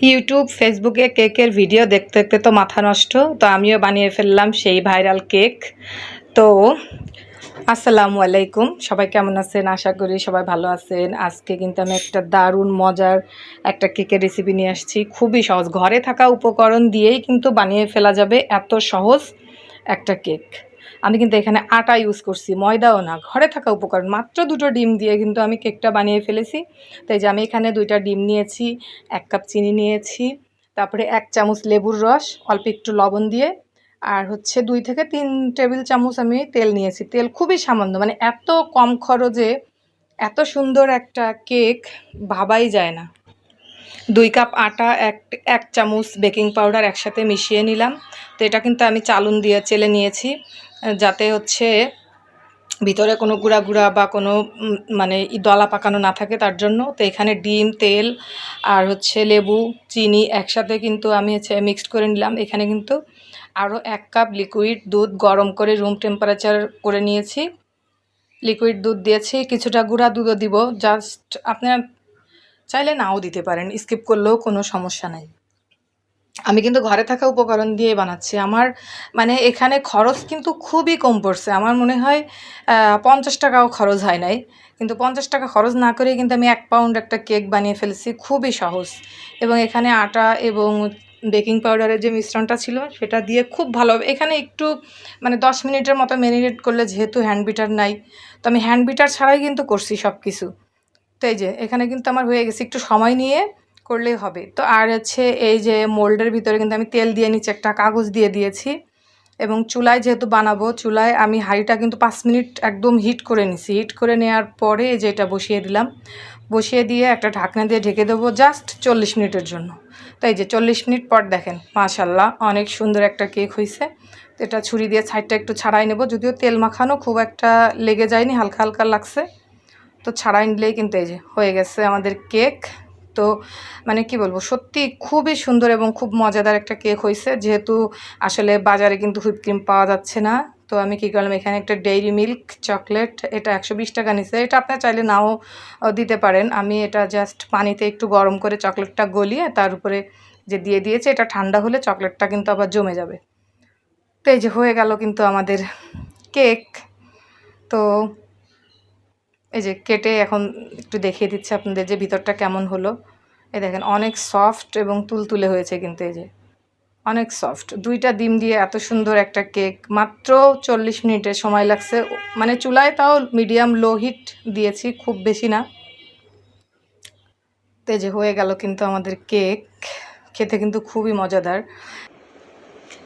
YouTube ফেসবুকে কেকের video দেখতে দেখতে তো মাথা নষ্ট। তো আমিও বানিয়ে ফেললাম সেই ভাইরাল কেক তো, আসসালামু আলাইকুম। সবাই কেমন আছেন? আশা করি সবাই ভালো আছেন। আজকে কিন্তু আমি একটা দারুণ মজার একটা কেকের রেসিপি নিয়ে আসছি। খুবই সহজ। ঘরে থাকা উপকরণ দিয়েই কিন্তু বানিয়ে ফেলা যাবে এত সহজ একটা কেক আমি কিন্তু এখানে আটা ইউজ করছি, ময়দাও না, ঘরে থাকা উপকরণ। মাত্র দুটো ডিম দিয়ে কিন্তু আমি কেকটা বানিয়ে ফেলেছি। তাই যে আমি এখানে দুইটা ডিম নিয়েছি, এক কাপ চিনি নিয়েছি, তারপরে এক চামচ লেবুর রস, অল্প একটু লবণ দিয়ে, আর হচ্ছে দুই থেকে তিন টেবিল চামচ আমি তেল নিয়েছি। তেল খুবই সামান্য মানে এত কম খরচে এত সুন্দর একটা কেক ভাবাই যায় না। দুই কাপ আটা, এক এক চামচ বেকিং পাউডার একসাথে মিশিয়ে নিলাম। তো এটা কিন্তু আমি চালুন দিয়ে চেলে নিয়েছি। যাতে হচ্ছে ভিতরে কোনো গুঁড়া গুঁড়া বা কোনো মানে দলা পাকানো না থাকে, তার জন্য তো এখানে ডিম, তেল আর হচ্ছে লেবু, চিনি একসাথে কিন্তু আমি হচ্ছে মিক্সড করে নিলাম। এখানে কিন্তু আরও এক কাপ লিকুইড দুধ গরম করে রুম টেম্পারেচার করে নিয়েছি। লিকুইড দুধ দিয়েছি, কিছুটা গুঁড়া দুধও দিব। জাস্ট আপনারা চাইলে নাও দিতে পারেন স্কিপ করলেও কোনো সমস্যা নাই। আমি কিন্তু ঘরে থাকা উপকরণ দিয়ে বানাচ্ছি। আমার মানে এখানে খরচ কিন্তু খুবই কম পড়ছে। আমার মনে হয় পঞ্চাশ টাকাও খরচ হয় নাই। কিন্তু পঞ্চাশ টাকা খরচ না করেই কিন্তু আমি এক পাউন্ড একটা কেক বানিয়ে ফেলেছি। খুবই সহজ। এবং এখানে আটা এবং বেকিং পাউডারের যে মিশ্রণটা ছিল, সেটা দিয়ে খুব ভালো এখানে একটু মানে দশ মিনিটের মতো ম্যারিনেট করলে যেহেতু হ্যান্ড বিটার নাই, তো আমি হ্যান্ড বিটার ছাড়াই কিন্তু করছি সব কিছু তো এই যে, এখানে কিন্তু আমার হয়ে গেছে। একটু সময় নিয়ে করলেই হবে। তো আর হচ্ছে এই যে মোল্ডের ভিতরে কিন্তু আমি তেল দিয়ে নিচে একটা কাগজ দিয়ে দিয়েছি এবং চুলায় যেহেতু বানাবো, চুলায় আমি হাঁড়িটা কিন্তু পাঁচ মিনিট একদম হিট করে নিছি। হিট করে নেওয়ার পরে যে এটা বসিয়ে দিলাম। বসিয়ে দিয়ে একটা ঢাকনা দিয়ে ঢেকে দেবো জাস্ট চল্লিশ মিনিটের জন্য। তো এই যে চল্লিশ মিনিট পর দেখেন মাশাল্লাহ অনেক সুন্দর একটা কেক হয়েছে তো এটা ছুরি দিয়ে সাইডটা একটু ছাড়াই নেব, যদিও তেল মাখানো খুব একটা লেগে যায়নি, হালকা হালকা লাগছে। তো ছাড়াই নিলেই কিন্তু এই যে হয়ে গেছে আমাদের কেক। তো মানে কি বলব, সত্যি খুবই সুন্দর এবং খুব মজাদার একটা কেক হয়েছে। যেহেতু আসলে বাজারে কিন্তু হুইপ ক্রিম পাওয়া যাচ্ছে না, তো আমি কী করলাম, এখানে একটা ডেইরি মিল্ক চকলেট এটা একশো বিশ টাকা নিছে। এটা আপনার চাইলে নাও দিতে পারেন। আমি এটা জাস্ট পানিতে একটু গরম করে চকলেটটা গলিয়ে তার উপরে যে দিয়ে দিয়েছে, এটা ঠান্ডা হলে চকলেটটা কিন্তু আবার জমে যাবে। তো এই যে হয়ে গেল কিন্তু আমাদের কেক তো এই যে কেটে এখন একটু দেখিয়ে দিচ্ছে আপনাদের যে ভিতরটা কেমন হলো। এই দেখেন, অনেক সফট এবং তুলতুলে হয়েছে কিন্তু এই যে। অনেক সফট দুইটা ডিম দিয়ে এত সুন্দর একটা কেক মাত্র চল্লিশ মিনিটের সময় লাগছে। মানে চুলায় তাও মিডিয়াম লো হিট দিয়েছি, খুব বেশি না। তো এই যে হয়ে গেল কিন্তু আমাদের কেক খেতে কিন্তু খুবই মজাদার।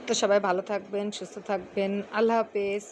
তো সবাই ভালো থাকবেন, সুস্থ থাকবেন। আল্লাহ হাফেজ।